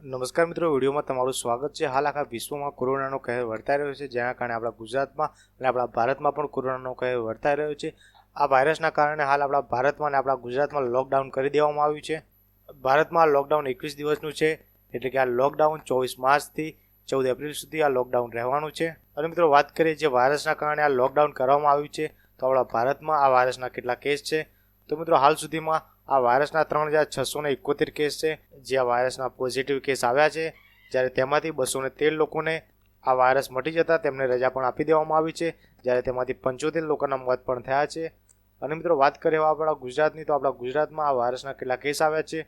નમસ્કાર મિત્રો, વિડીયોમાં તમારું સ્વાગત છે. હાલ આખા વિશ્વમાં કોરોનાનો કહેર વર્તાઈ રહ્યો છે, જેના કારણે આપણા ગુજરાતમાં અને આપણા ભારતમાં પણ કોરોનાનો કહેર વર્તાઈ રહ્યો છે. આ વાયરસના કારણે હાલ આપણા ભારતમાં અને આપણા ગુજરાતમાં લોકડાઉન કરી દેવામાં આવ્યું છે. ભારતમાં લોકડાઉન એકવીસ દિવસનું છે, એટલે કે આ લોકડાઉન ચોવીસ માર્ચથી ચૌદ એપ્રિલ સુધી આ લોકડાઉન રહેવાનું છે. અને મિત્રો, વાત કરીએ જે વાયરસના કારણે આ લોકડાઉન કરવામાં આવ્યું છે, તો આપણા ભારતમાં આ વાયરસના કેટલા કેસ છે? તો મિત્રો, હાલ સુધીમાં આ વાયરસના ત્રણ હજાર છસો ને એકોતેર કેસ છે, જે આ વાયરસના પોઝિટિવ કેસ આવ્યા છે. જ્યારે તેમાંથી બસો ને તેર લોકોને આ વાયરસ મટી જતાં તેમને રજા પણ આપી દેવામાં આવી છે. જ્યારે તેમાંથી પંચોતેર લોકોના મોત પણ થયા છે. અને મિત્રો, વાત કરીએ આપણા ગુજરાતની, તો આપણા ગુજરાતમાં આ વાયરસના કેટલા કેસ આવ્યા છે?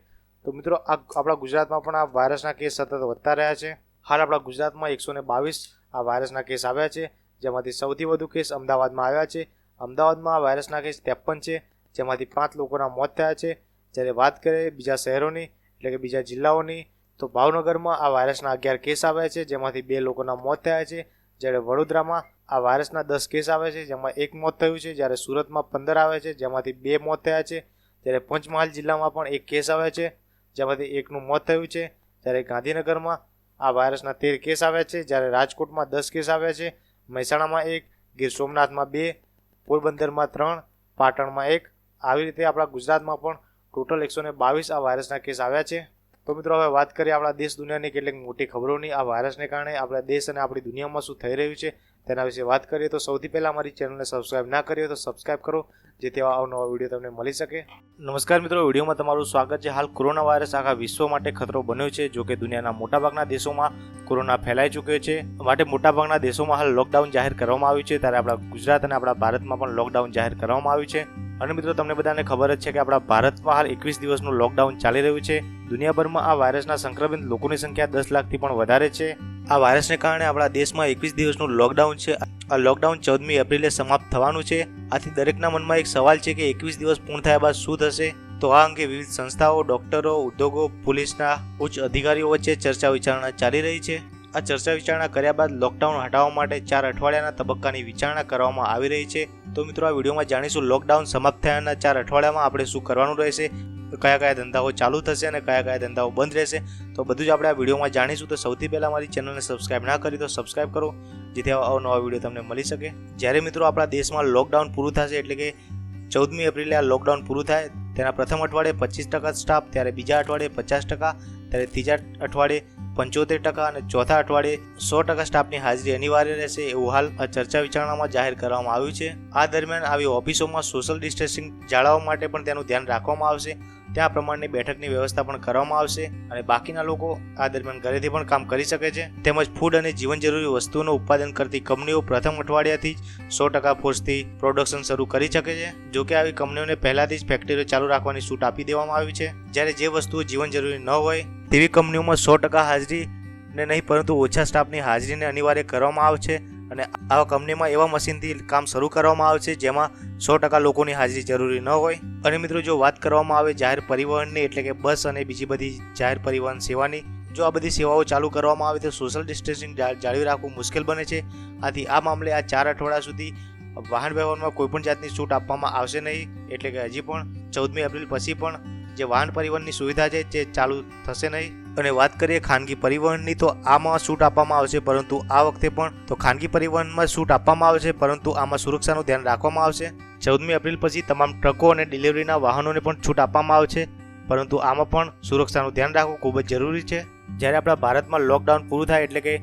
તો મિત્રો, આ આપણા ગુજરાતમાં પણ આ વાયરસના કેસ સતત વધતા રહ્યા છે. હાલ આપણા ગુજરાતમાં એકસો ને બાવીસ આ વાયરસના કેસ આવ્યા છે. જેમાંથી સૌથી વધુ કેસ અમદાવાદમાં આવ્યા છે. અમદાવાદમાં આ વાયરસના કેસ ત્રેપન છે. જેમાંથી પાંચ લોકોના મોત થયા છે. જ્યારે વાત કરીએ બીજા શહેરોની, એટલે કે બીજા જિલ્લાઓની, તો ભાવનગરમાં આ વાયરસના અગિયાર કેસ આવ્યા છે, જેમાંથી બે લોકોના મોત થયા છે. જ્યારે વડોદરામાં આ વાયરસના દસ કેસ આવે છે, જેમાં એક મોત થયું છે. જ્યારે સુરતમાં પંદર આવે છે, જેમાંથી બે મોત થયા છે. જ્યારે પંચમહાલ જિલ્લામાં પણ એક કેસ આવે છે, જેમાંથી એકનું મોત થયું છે. જ્યારે ગાંધીનગરમાં આ વાયરસના તેર કેસ આવ્યા છે. જ્યારે રાજકોટમાં દસ કેસ આવ્યા છે. મહેસાણામાં એક, ગીર સોમનાથમાં બે, પોરબંદરમાં ત્રણ, પાટણમાં એક આવી રીતે આપણા ગુજરાતમાં પણ ટોટલ એકસો ને બાવીસ આ વાયરસના કેસ આવ્યા છે. તો મિત્રો, હવે વાત કરીએ આપણા દેશ દુનિયાની કેટલીક મોટી ખબરોની. આ વાયરસને કારણે આપણા દેશ અને આપણી દુનિયામાં શું થઈ રહ્યું છે તેના વિશે વાત કરીએ. તો સૌથી પહેલાં અમારી ચેનલને સબસ્ક્રાઇબ ના કરીએ તો સબસ્ક્રાઇબ કરો, જેથી આવા અવનવા વીડિયો તમને મળી શકે. નમસ્કાર મિત્રો, વિડીયોમાં તમારું સ્વાગત છે. હાલ કોરોના વાયરસ આખા વિશ્વ માટે ખતરો બન્યો છે જો કે દુનિયાના મોટાભાગના દેશોમાં કોરોના ફેલાઈ ચૂક્યો છે. માટે મોટાભાગના દેશોમાં હાલ લોકડાઉન જાહેર કરવામાં આવ્યું છે, ત્યારે આપણા ગુજરાત અને આપણા ભારતમાં પણ લોકડાઉન જાહેર કરવામાં આવ્યું છે. અને મિત્રો, તમને બધાને ખબર જ છે કે આપણા ભારતમાં હાલ એકવીસ દિવસનું લોકડાઉન ચાલી રહ્યું છે. દુનિયાભરમાં આ વાયરસના સંક્રમિત લોકોની સંખ્યા દસ લાખથી પણ વધારે છે. આ વાયરસને કારણે આપણા દેશમાં એકવીસ દિવસનું લોકડાઉન છે. આ લોકડાઉન ચૌદમી એપ્રિલે સમાપ્ત થવાનું છે. આથી દરેકના મનમાં એક સવાલ છે કે એકવીસ દિવસ પૂર્ણ થયા બાદ શું થશે? તો આ અંગે વિવિધ સંસ્થાઓ, ડોક્ટરો, ઉદ્યોગો, પોલીસના ઉચ્ચ અધિકારીઓ વચ્ચે ચર્ચા વિચારણા ચાલી રહી છે. આ ચર્ચા વિચારણા કર્યા બાદ લોકડાઉન હટાવવા માટે ચાર અઠવાડિયાના તબક્કાની વિચારણા કરવામાં આવી રહી છે. તો મિત્રો, આ વિડીયોમાં જાણીશું લોકડાઉન સમાપ્ત થયાના ચાર અઠવાડિયામાં આપણે શું કરવાનું રહેશે, કયા કયા ધંધાઓ ચાલુ થશે અને કયા કયા ધંધાઓ બંધ રહેશે. તો બધું જ આપણે આ વિડીયોમાં જાણીશું. તો સૌથી પહેલાં મારી ચેનલને સબસ્ક્રાઇબ ના કરી તો સબસ્ક્રાઇબ કરો, જેથી આવા અવનવા વીડિયો તમને મળી શકે. જ્યારે મિત્રો, આપણા દેશમાં લોકડાઉન પૂરું થશે એટલે કે ચૌદમી એપ્રિલે આ લોકડાઉન પૂરું થાય, તેના પ્રથમ અઠવાડિયે પચીસ ટકા સ્ટાફ ત્યારે બીજા અઠવાડિયે પચાસ ટકા, ત્યારે ત્રીજા અઠવાડિયે પંચોતેર ટકા અને ચોથા અઠવાડિયે સો ટકા સ્ટાફની હાજરી અનિવાર્ય રહેશે એવું હાલ આ ચર્ચા વિચારણામાં જાહેર કરવામાં આવ્યું છે. આ દરમિયાન આવી ઓફિસોમાં સોશિયલ ડિસ્ટન્સિંગ જાળવવા માટે પણ તેનું ધ્યાન રાખવામાં આવશે. ત્યાં પ્રમાણની બેઠકની વ્યવસ્થા પણ કરવામાં આવશે અને બાકીના લોકો આ દરમિયાન ઘરેથી પણ કામ કરી શકે છે. તેમજ ફૂડ અને જીવન જરૂરી વસ્તુઓનું ઉત્પાદન કરતી કંપનીઓ પ્રથમ અઠવાડિયાથી જ સો ટકા ફોર્સથી પ્રોડક્શન શરૂ કરી શકે છે. જો કે આવી કંપનીઓને પહેલાથી જ ફેક્ટરીઓ ચાલુ રાખવાની છૂટ આપી દેવામાં આવી છે. જ્યારે જે વસ્તુઓ જીવન જરૂરી ન હોય તેવી કંપનીઓમાં સો ટકા હાજરી ને નહીં, પરંતુ ઓછા સ્ટાફની હાજરીને અનિવાર્ય કરવામાં આવે છે અને આવા કંપનીમાં એવા મશીનથી કામ શરૂ કરવામાં આવે છે જેમાં સો ટકા લોકોની હાજરી જરૂરી ન હોય. અને મિત્રો, જો વાત કરવામાં આવે જાહેર પરિવહનની, એટલે કે બસ અને બીજી બધી જાહેર પરિવહન સેવાની, જો આ બધી સેવાઓ ચાલુ કરવામાં આવે તો સોશિયલ ડિસ્ટન્સિંગ જાળવી રાખવું મુશ્કેલ બને છે. આથી આ મામલે આ ચાર અઠવાડિયા સુધી વાહન વ્યવહારમાં કોઈપણ જાતની છૂટ આપવામાં આવશે નહીં. એટલે કે હજી પણ ચૌદમી એપ્રિલ પછી પણ જે વાહન પરિવહનની સુવિધા છે જે ચાલુ થશે નહીં. અને વાત કરીએ ખાનગી પરિવહનની, તો આમાં છૂટ આપવામાં આવશે, પરંતુ આ વખતે પણ તો ખાનગી પરિવહનમાં છૂટ આપવામાં આવશે, પરંતુ આમાં સુરક્ષાનું ધ્યાન રાખવામાં આવશે. ચૌદમી એપ્રિલ પછી તમામ ટ્રકો અને ડિલિવરીના વાહનોને પણ છૂટ આપવામાં આવશે, પરંતુ આમાં પણ સુરક્ષાનું ધ્યાન રાખવું ખૂબ જ જરૂરી છે. જ્યારે આપણા ભારતમાં લોકડાઉન પૂરું થાય એટલે કે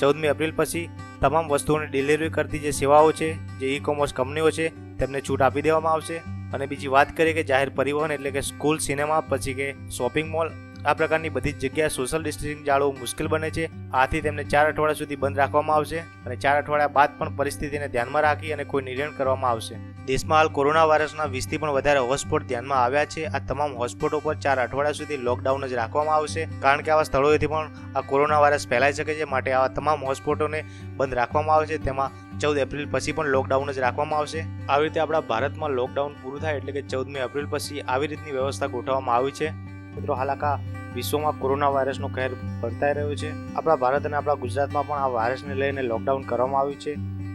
ચૌદમી એપ્રિલ પછી તમામ વસ્તુઓની ડિલિવરી કરતી જે સેવાઓ છે, જે ઈ કોમર્સ કંપનીઓ છે, તેમને છૂટ આપી દેવામાં આવશે. અને બીજી વાત કરીએ કે જાહેર પરિવહન એટલે કે સ્કૂલ સિનેમા પછી કે શોપિંગ મોલ આ પ્રકારની બધી જ જગ્યાએ સોશિયલ ડિસ્ટન્સિંગ જાળવવું મુશ્કેલ બને છે. આથી તેમને ચાર અઠવાડિયા સુધી બંધ રાખવામાં આવશે અને ચાર અઠવાડિયા બાદ પણ પરિસ્થિતિને ધ્યાનમાં રાખી અને કોઈ નિર્ણય કરવામાં આવશે. દેશમાં હાલ કોરોના વાયરસના વીસથી પણ વધારે હોટસ્પોટ ધ્યાનમાં આવ્યા છે. આ તમામ હોટસ્પોટ ઉપર ચાર અઠવાડિયા સુધી લોકડાઉન જ રાખવામાં આવશે. કારણ કે આવા સ્થળોએથી પણ આ કોરોના વાયરસ ફેલાઈ શકે છે માટે આવા તમામ હોટસ્પોટોને બંધ રાખવામાં આવશે તેમાં ચૌદ એપ્રિલ પછી પણ લોકડાઉન જ રાખવામાં આવશે. આવી રીતે આપણા ભારતમાં લોકડાઉન પૂરું થાય એટલે કે ચૌદમી એપ્રિલ પછી આવી રીતની વ્યવસ્થા ગોઠવવામાં આવી છે. મિત્રો હાલ આખા વિશ્વમાં કોરોના વાયરસનો કહેર વર્તાઈ રહ્યો છે. આપણા ભારત અને આપણા ગુજરાતમાં પણ આ વાયરસને લઈને લોકડાઉન કરવામાં આવ્યું છે.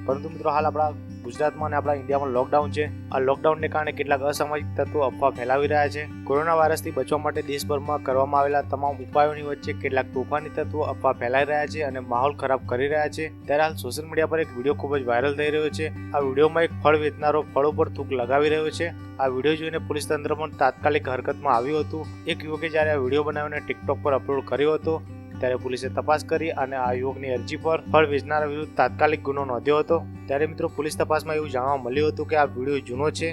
પરંતુ મિત્રો હાલ આપણા ગુજરાતમાં અને આપણા ઇન્ડિયામાં લોકડાઉન છે. આ લોકડાઉનને કારણે કેટલાક અસામાજિક તત્વો અફવા ફેલાવી રહ્યા છે. કોરોના વાયરસથી બચવા માટે દેશભરમાં કરવામાં આવેલા તમામ ઉપાયોની વચ્ચે કેટલાક તોફાની તત્વો અફવા ફેલાઈ રહ્યા છે અને માહોલ ખરાબ કરી રહ્યા છે. ત્યારે હાલ સોશિયલ મીડિયા પર એક વીડિયો ખૂબ જ વાયરલ થઈ રહ્યો છે. આ વિડીયોમાં એક ફળ વેચનારો ફળો પર થૂક લગાવી રહ્યો છે. આ વીડિયો જોઈને પોલીસ તંત્ર પણ તાત્કાલિક હરકતમાં આવ્યું હતું. એક યુવકે જ્યારે આ વીડિયો બનાવીને ટિકટોક પર અપલોડ કર્યો હતો ત્યારે પોલીસે તપાસ કરી અને આ યુવકની અરજી પર ફળ વેચનારા વિરુદ્ધ તાત્કાલિક ગુનો નોંધ્યો હતો. ત્યારે મિત્રો પોલીસ તપાસમાં એવું જાણવા મળ્યું હતું કે આ વીડિયો જૂનો છે.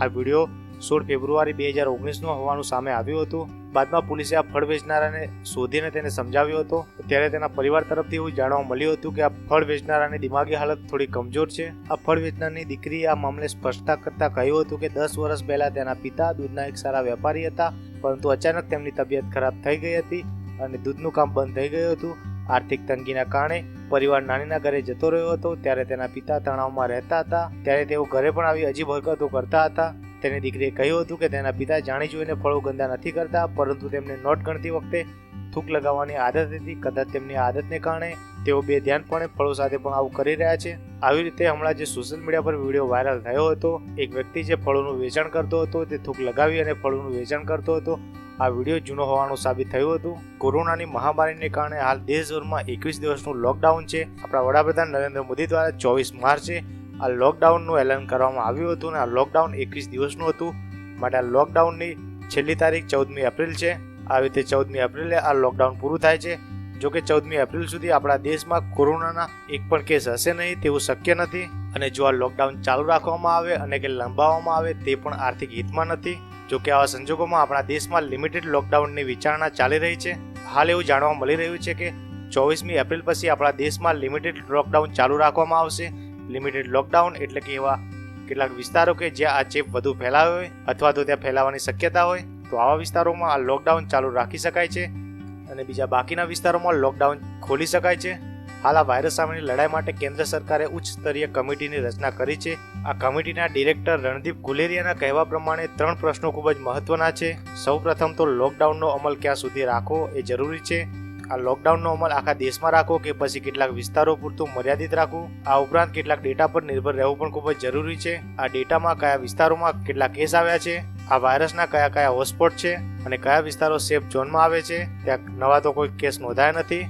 આ વીડિયો સોળ ફેબ્રુઆરી બે હજાર ઓગણીસનો હોવાનું સામે આવ્યું હતું. બાદમાં પોલીસે આ ફળ વેચનારાને શોધીને તેને સમજાવ્યો હતો. ત્યારે તેના પરિવાર તરફથી એવું જાણવા મળ્યું હતું કે આ ફળ વેચનારાની દિમાગી હાલત થોડી કમજોર છે. આ ફળ વેચનારની દીકરીએ આ મામલે સ્પષ્ટતા કરતા કહ્યું હતું કે દસ વર્ષ પહેલા તેના પિતા દૂધના એક સારા વેપારી હતા, પરંતુ અચાનક તેમની તબિયત ખરાબ થઈ ગઈ હતી. અને દૂધનું કામ બંધ થઈ ગયું હતું. આર્થિક તંગીના કારણે પરિવાર નાનીના ઘરે જતો રહ્યો હતો. ત્યારે તેના પિતા તણાવમાં રહેતા હતા. ત્યારે તેઓ ઘરે પણ આવી અજીબ હરકતો કરતા હતા. તેની દીકરીએ કહ્યું હતું કે તેના પિતા જાણી જોઈને ફળો ગંદા નથી કરતા, પરંતુ તેમને નોટ ગણતી વખતે થૂક લગાવવાની આદત હતી. કદાચ તેમની આદતને કારણે તેઓ બે ધ્યાનપણે ફળો સાથે પણ આવું કરી રહ્યા છે. આવી રીતે હમણાં જે સોશિયલ મીડિયા પર વીડિયો વાયરલ થયો હતો, એક વ્યક્તિ જે ફળોનું વેચાણ કરતો હતો, તે થૂક લગાવી અને ફળોનું વેચાણ કરતો હતો. આ વીડિયો જૂનો હોવાનું સાબિત થયું હતું. કોરોનાની મહામારીને કારણે હાલ દેશભરમાં એકવીસ દિવસનું લોકડાઉન છે. આપણા વડાપ્રધાન નરેન્દ્ર મોદી દ્વારા ચોવીસ માર્ચે આ લોકડાઉનનું એલાન કરવામાં આવ્યું હતું અને આ લોકડાઉન એકવીસ દિવસનું હતું. માટે આ લોકડાઉનની છેલ્લી તારીખ ચૌદમી એપ્રિલ છે. આવી રીતે ચૌદમી એપ્રિલે આ લોકડાઉન પૂરું થાય છે. જો કે ચૌદમી એપ્રિલ સુધી આપણા દેશમાં કોરોનાના એક પણ કેસ હશે નહીં તેવું શક્ય નથી. અને જો આ લોકડાઉન ચાલુ રાખવામાં આવે અને કે લંબાવવામાં આવે તે પણ આર્થિક હિતમાં નથી. જો કે આવા સંજોગોમાં આપણા દેશમાં લિમિટેડ લોકડાઉનની વિચારણા ચાલી રહી છે. હાલ એવું જાણવા મળી રહ્યું છે કે ચોવીસમી એપ્રિલ પછી આપણા દેશમાં લિમિટેડ લોકડાઉન ચાલુ રાખવામાં આવશે. લિમિટેડ લોકડાઉન એટલે કે એવા કેટલાક વિસ્તારો કે જ્યાં આ ચેપ વધુ ફેલાયો હોય અથવા તો ત્યાં ફેલાવાની શક્યતા હોય, તો આવા વિસ્તારોમાં આ લોકડાઉન ચાલુ રાખી શકાય છે. અને બીજા બાકીના વિસ્તારોમાં લોકડાઉન ખોલી શકાય છે. હાલ આ વાયરસ સામેની લડાઈ માટે કેન્દ્ર સરકારે ઉચ્ચ સ્તરીય કમિટીની રચના કરી છે. આ કમિટીના ડિરેક્ટર રણદીપ ગુલેરિયાના કહેવા પ્રમાણે ત્રણ પ્રશ્નો ખૂબ જ મહત્વના છે. સૌપ્રથમ તો લોકડાઉનનો અમલ ક્યાં સુધી રાખવો એ જરૂરી છે. આ લોકડાઉનનો અમલ આખા દેશમાં રાખવો કે પછી કેટલાક વિસ્તારો પૂરતું મર્યાદિત રાખવું આ ઉપરાંત કેટલાક ડેટા પર નિર્ભર રહેવું પણ ખૂબ જ જરૂરી છે. આ ડેટામાં કયા વિસ્તારોમાં કેટલા કેસ આવ્યા છે? આ વાયરસના કયા કયા હોટસ્પોટ છે? અને કયા વિસ્તારો સેફ ઝોનમાં આવે છે? ત્યાં નવા તો કોઈ કેસ નોંધાયા નથી.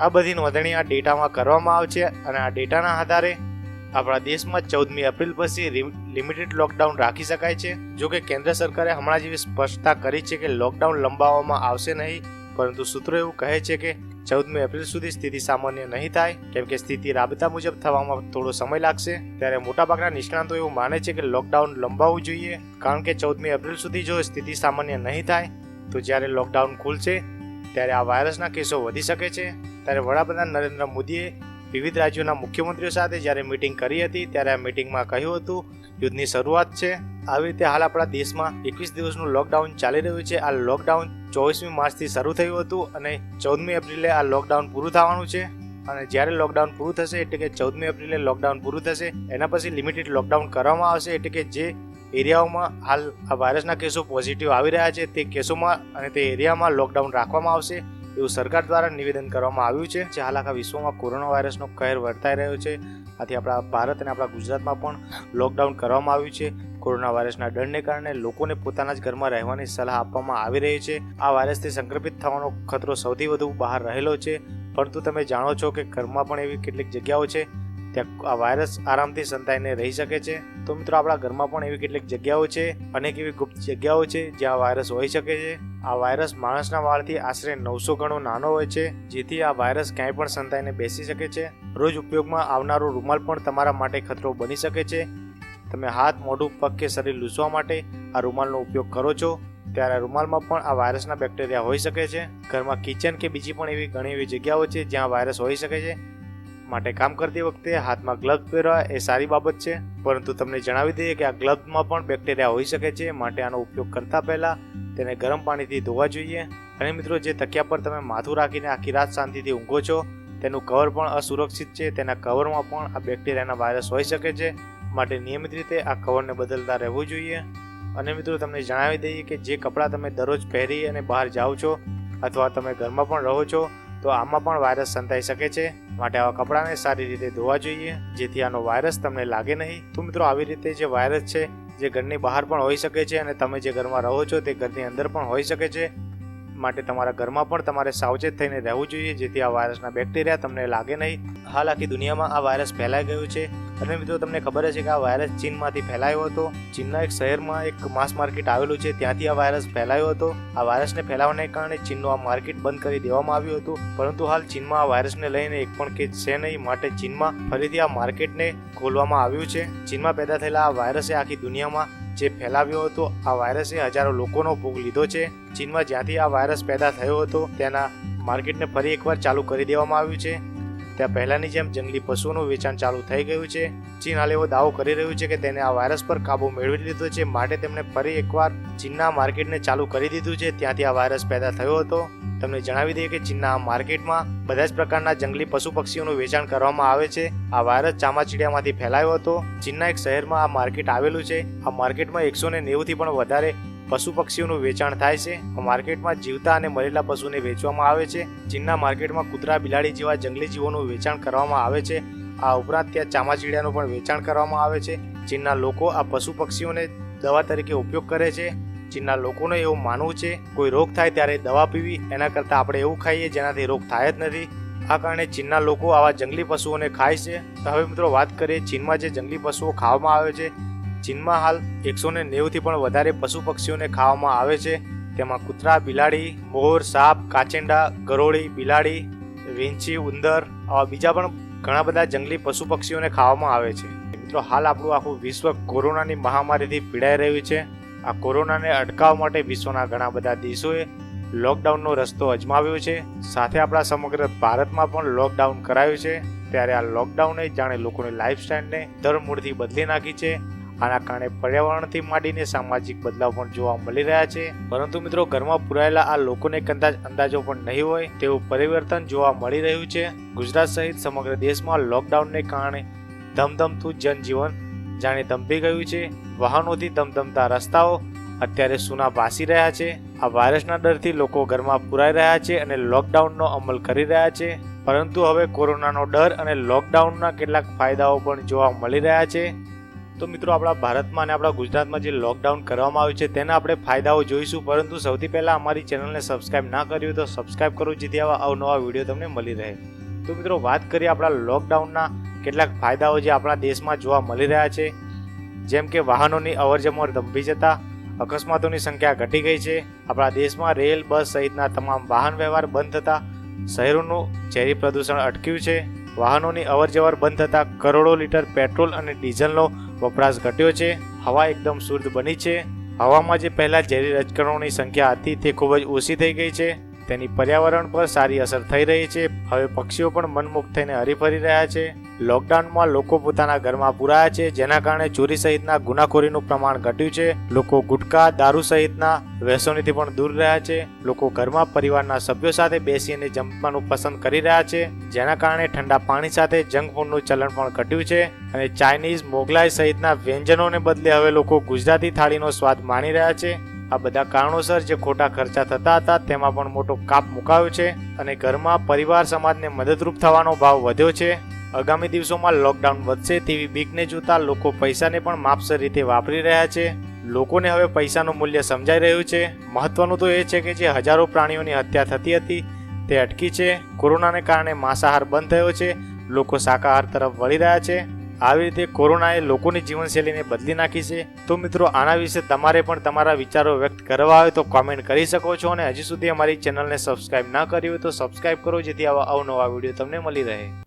આ બધી નોંધણી આ ડેટામાં કરવામાં આવશે અને આ ડેટાના આધારે આપણા દેશમાં ચૌદમી એપ્રિલ પછી લિમિટેડ લોકડાઉન રાખી શકાય છે. જો કે કેન્દ્ર સરકારે હમણાં જેવી સ્પષ્ટતા કરી છે કે લોકડાઉન લંબાવવામાં આવશે નહીં. પરંતુ સૂત્રો એવું કહે છે કે ચૌદમી એપ્રિલ સુધી સ્થિતિ સામાન્ય નહીં થાય. કેમ કે સ્થિતિ રાબતા મુજબ થવામાં થોડો સમય લાગશે. ત્યારે મોટાભાગના નિષ્ણાતો એવું માને છે કે લોકડાઉન લંબાવવું જોઈએ. કારણ કે ચૌદમી એપ્રિલ સુધી જો સ્થિતિ સામાન્ય નહીં થાય, તો જ્યારે લોકડાઉન ખુલશે, ત્યારે આ વાયરસના કેસો વધી શકે છે. ત્યારે વડાપ્રધાન નરેન્દ્ર મોદીએ વિવિધ રાજ્યોના મુખ્યમંત્રીઓ સાથે જ્યારે મિટિંગ કરી હતી, ત્યારે આ મિટિંગમાં કહ્યું હતું, યુદ્ધની શરૂઆત છે. આવી રીતે હાલ આપણા દેશમાં એકવીસ દિવસનું લોકડાઉન ચાલી રહ્યું છે. આ લોકડાઉન ચોવીસમી માર્ચથી શરૂ થયું હતું અને ચૌદમી એપ્રિલે આ લોકડાઉન પૂરું થવાનું છે. અને જ્યારે લોકડાઉન પૂરું થશે એટલે કે ચૌદમી એપ્રિલે લોકડાઉન પૂરું થશે, એના પછી લિમિટેડ લોકડાઉન કરવામાં આવશે એટલે કે જે એરિયાઓમાં હાલ આ વાયરસના કેસો પોઝિટિવ આવી રહ્યા છે તે કેસોમાં અને તે એરિયામાં લોકડાઉન રાખવામાં આવશે. એવું સરકાર દ્વારા નિવેદન કરવામાં આવ્યું છે જે હાલ આખા વિશ્વમાં કોરોના વાયરસનો કહેર વર્તાઈ રહ્યો છે. આથી આપણા ભારત અને આપણા ગુજરાતમાં પણ લોકડાઉન કરવામાં આવ્યું છે. કોરોના વાયરસના ડરને કારણે લોકોને પોતાના જ ઘરમાં રહેવાની સલાહ આપવામાં આવી રહી છે. આ વાયરસથી સંક્રમિત થવાનો ખતરો સૌથી વધુ બહાર રહેલો છે. પરંતુ તમે જાણો છો કે ઘરમાં પણ એવી કેટલીક જગ્યાઓ છે ત્યાં આ વાયરસ આરામથી સંતાઈને રહી શકે છે. તો મિત્રો આપણા ઘરમાં પણ એવી કેટલીક જગ્યાઓ છે. અનેક એવી ગુપ્ત જગ્યાઓ છે જ્યાં વાયરસ હોઈ શકે છે. આ વાયરસ માણસના વાળથી આશરે નવસો ગણો નાનો હોય છે, જેથી આ વાયરસ ક્યાંય પણ સંતાઈને બેસી શકે છે. રોજ ઉપયોગમાં આવનારો રૂમાલ પણ તમારા માટે ખતરો બની શકે છે. તમે હાથ, મોઢું, પગ કે શરીર લૂસવા માટે આ રૂમાલનો ઉપયોગ કરો છો, ત્યારે રૂમાલમાં પણ આ વાયરસના બેક્ટેરિયા હોઈ શકે છે. ઘરમાં કિચન કે બીજી પણ એવી ઘણી એવી જગ્યાઓ છે જ્યાં વાયરસ હોઈ શકે છે. માટે કામ કરતી વખતે હાથમાં ગ્લવ્સ પહેરવા એ સારી બાબત છે. પરંતુ તમને જણાવી દઈએ કે આ ગ્લવ્સમાં પણ બેક્ટેરિયા હોઈ શકે છે, માટે આનો ઉપયોગ કરતા પહેલા તેને ગરમ પાણીથી ધોવા જોઈએ. અને મિત્રો, જે તકિયા પર તમે માથું રાખીને આખી રાત શાંતિથી ઊંઘો છો, તેનું કવર પણ અસુરક્ષિત છે. તેના કવરમાં પણ આ બેક્ટેરિયાના વાયરસ હોઈ શકે છે. માટે નિયમિત રીતે આ કવરને બદલતા રહેવું જોઈએ. અને મિત્રો, તમને જણાવી દઈએ કે જે કપડાં તમે દરરોજ પહેરી અને બહાર જાઓ છો, અથવા તમે ઘરમાં પણ રહો છો, તો આમાં પણ વાયરસ સંતાઈ શકે છે. માટે આવા કપડાને સારી રીતે ધોવા જોઈએ, જેથી આનો વાયરસ તમને લાગે નહીં. તો મિત્રો, આવી રીતે જે વાયરસ છે, જે ઘરની બહાર પણ હોઈ શકે છે અને તમે જે ઘરમાં રહો છો, તે ઘરની અંદર પણ હોઈ શકે છે. માટે તમારા ઘરમાં પણ તમારે સાવચેત થઈને રહેવું જોઈએ, જેથી આ વાયરસના બેક્ટેરિયા તમને લાગે નહીં. હાલ આખી દુનિયામાં આ વાયરસ ફેલાઈ ગયો છે. અને મિત્રો, તમને ખબર છે કે આ વાયરસ ચીનમાંથી ફેલાયો હતો. ચીનના એક શહેરમાં એક માસ માર્કેટ આવેલું છે. ત્યાંથી આ વાયરસ ફેલાયો હતો. આ વાયરસને ફેલાવાને કારણે ચીનનું આ માર્કેટ બંધ કરી દેવામાં આવ્યું હતું. પરંતુ હાલ ચીનમાં આ વાયરસને લઈને એક પણ કેસ છે નહીં, માટે ચીનમાં ફરીથી આ માર્કેટને ખોલવામાં આવ્યું છે. ચીનમાં પેદા થયેલા આ વાયરસે આખી દુનિયામાં જે ફેલાવ્યો હતો, આ વાયરસે હજારો લોકોનો ભોગ લીધો છે. ચીનમાં જ્યાંથી આ વાયરસ પેદા થયો હતો, ત્યાંના માર્કેટને ફરી એકવાર ચાલુ કરી દેવામાં આવ્યું છે. ત્યાં પહેલાની જેમ જંગલી પશુઓનું વેચાણ ચાલુ થઈ ગયું છે. ચીન હાલ એવો દાવો કરી રહ્યું છે કે તેને આ વાયરસ પર કાબુ મેળવી લીધો છે. માટે તેમણે ફરી એકવાર ચીનના માર્કેટને ચાલુ કરી દીધું છે. ત્યાંથી આ વાયરસ પેદા થયો હતો. તમને જણાવી દઈએ કે ચીનના આ માર્કેટમાં બધા જ પ્રકારના જંગલી પશુ પક્ષીઓનું વેચાણ કરવામાં આવે છે. આ વાયરસ ચામાચીડિયામાંથી ફેલાયો હતો. ચીનના એક શહેરમાં આ માર્કેટ આવેલું છે. આ માર્કેટમાં એકસો ને નેવુંથી પણ વધારે પશુ પક્ષીઓનું વેચાણ થાય છે. માર્કેટમાં જીવતા અને મરેલા પશુને વેચવામાં આવે છે. ચીનના માર્કેટમાં કૂતરા, બિલાડી જેવા જંગલી જીવોનું વેચાણ કરવામાં આવે છે. આ ઉપરાંત ત્યાં ચામાચીડિયાનું પણ વેચાણ કરવામાં આવે છે. ચીનના લોકો આ પશુ પક્ષીઓને દવા તરીકે ઉપયોગ કરે છે. ચીનના લોકોને એવું માનવું છે, કોઈ રોગ થાય ત્યારે દવા પીવી, એના કરતાં આપણે એવું ખાઈએ જેનાથી રોગ થાય જ નથી. આ કારણે ચીનના લોકો આવા જંગલી પશુઓને ખાય છે. તો હવે મિત્રો વાત કરીએ ચીનમાં જે જંગલી પશુઓ ખાવામાં આવે છે. ચીનમાં હાલ એકસો ને નેવુંથી પણ વધારે પશુ પક્ષીઓને ખાવામાં આવે છે. તેમાં કૂતરા, બિલાડી, મોર, સાપ, કાચેંડા, ગરોળી, બિલાડી વીંછી ઉંદર આવા બીજા પણ ઘણા બધા જંગલી પશુ પક્ષીઓને ખાવામાં આવે છે. મિત્રો, હાલ આપણું આખું વિશ્વ કોરોનાની મહામારીથી પીડાઈ રહ્યું છે. આ કોરોનાને અટકાવવા માટે વિશ્વના ઘણા બધા દેશોએ લોકડાઉનનો રસ્તો અજમાવ્યો છે. સાથે આપણા સમગ્ર ભારતમાં પણ લોકડાઉન કરાયું છે. ત્યારે આ લોકડાઉને જાણે લોકોની લાઈફસ્ટાઈલને ધરમૂળથી બદલી નાખી છે. આના કારણે પર્યાવરણથી માંડીને સામાજિક બદલાવ પણ જોવા મળી રહ્યા છે. પરંતુ મિત્રો, ઘરમાં પુરાયેલા આ લોકોને કદાચ અંદાજો પણ નહીં હોય તેવું પરિવર્તન જોવા મળી રહ્યું છે. ગુજરાત સહિત સમગ્ર દેશમાં લોકડાઉનને કારણે ધમધમતું જનજીવન જાણે ધમપી ગયું છે. વાહનોથી ધમધમતા રસ્તાઓ અત્યારે સુના ભાસી રહ્યા છે. આ વાયરસના ડરથી લોકો ઘરમાં પુરાઈ રહ્યા છે અને લોકડાઉનનો અમલ કરી રહ્યા છે. પરંતુ હવે કોરોનાનો ડર અને લોકડાઉનના કેટલાક ફાયદાઓ પણ જોવા મળી રહ્યા છે. તો મિત્રો આપણા ભારતમાં અને આપણા ગુજરાતમાં જે લોકડાઉન કરવામાં આવ્યું છે, તેના આપણે ફાયદાઓ જોઈશું. પરંતુ સૌથી પહેલાં અમારી ચેનલને સબસ્ક્રાઇબ ના કરી હોય તો સબસ્ક્રાઇબ કરો, જેથી આવા અવનવા વીડિયો તમને મળી રહે. તો મિત્રો વાત કરીએ આપણા લોકડાઉનના કેટલાક ફાયદાઓ જે આપણા દેશમાં જોવા મળી રહ્યા છે. જેમ કે વાહનોની અવરજવર દંભી જતા, અકસ્માતોની સંખ્યા ઘટી ગઈ છે. આપણા દેશમાં રેલ, બસ સહિતના તમામ વાહન વ્યવહાર બંધ થતા, શહેરોનું ઝેરી પ્રદૂષણ અટક્યું છે. વાહનોની અવરજવર બંધ થતાં, કરોડો લીટર પેટ્રોલ અને ડીઝલનો વપરાશ ઘટ્યો છે. હવા એકદમ શુદ્ધ બની છે. હવામાં જે પહેલાં ઝેરી રજકણોની સંખ્યા હતી તે ખૂબ જ ઓછી થઈ ગઈ છે. તેની પર્યાવરણ પર સારી અસર થઈ રહી છે. હવે પક્ષીઓ પણ મનમુખ થઈને હરીફરી રહ્યા છે. લોકડાઉનમાં લોકો પોતાના ઘરમાં પુરાયા છે, જેના કારણે ચોરી સહિતના ગુનાખોરીનું પ્રમાણ ઘટ્યું છે. લોકો ગુટખા દારૂ સહિતના વ્યસનોથી પણ દૂર રહ્યા છે. લોકો ઘરમાં પરિવારના સભ્યો સાથે બેસીને જમવાનું પસંદ કરી રહ્યા છે, જેના કારણે ઠંડા પાણી સાથે જંક ફૂડનું ચલણ પણ ઘટ્યું છે અને ચાઇનીઝ, મોગલાઈ સહિતના વ્યંજનોને બદલે હવે લોકો ગુજરાતી થાળીનો સ્વાદ માણી રહ્યા છે. આ બધા કારણોસર જે ખોટા ખર્ચા થતા હતા, તેમાં પણ મોટો કાપ મુકાયો છે અને ઘરમાં પરિવાર સમાજને મદદરૂપ થવાનો ભાવ વધ્યો છે. આગામી દિવસોમાં લોકડાઉન વધશે તેવી બીકને જોતા લોકો પૈસાને પણ માપસર રીતે વાપરી રહ્યા છે. લોકોને હવે પૈસાનું મૂલ્ય સમજાઈ રહ્યું છે. મહત્વનું તો એ છે કે જે હજારો પ્રાણીઓની હત્યા થતી હતી, તે અટકી છે. કોરોનાને કારણે માંસાહાર બંધ થયો છે. લોકો શાકાહાર તરફ વળી રહ્યા છે. આવી રીતે કોરોનાએ લોકોની જીવનશૈલીને બદલી નાખી છે. તો મિત્રો, આના વિશે તમારે પણ તમારા વિચારો વ્યક્ત કરવા હોય તો કોમેન્ટ કરી શકો છો અને હજી સુધી અમારી ચેનલને સબસ્ક્રાઇબ ના કરી હોય તો સબસ્ક્રાઇબ કરો જેથી આવા અવનવા વીડિયો તમને મળી રહે.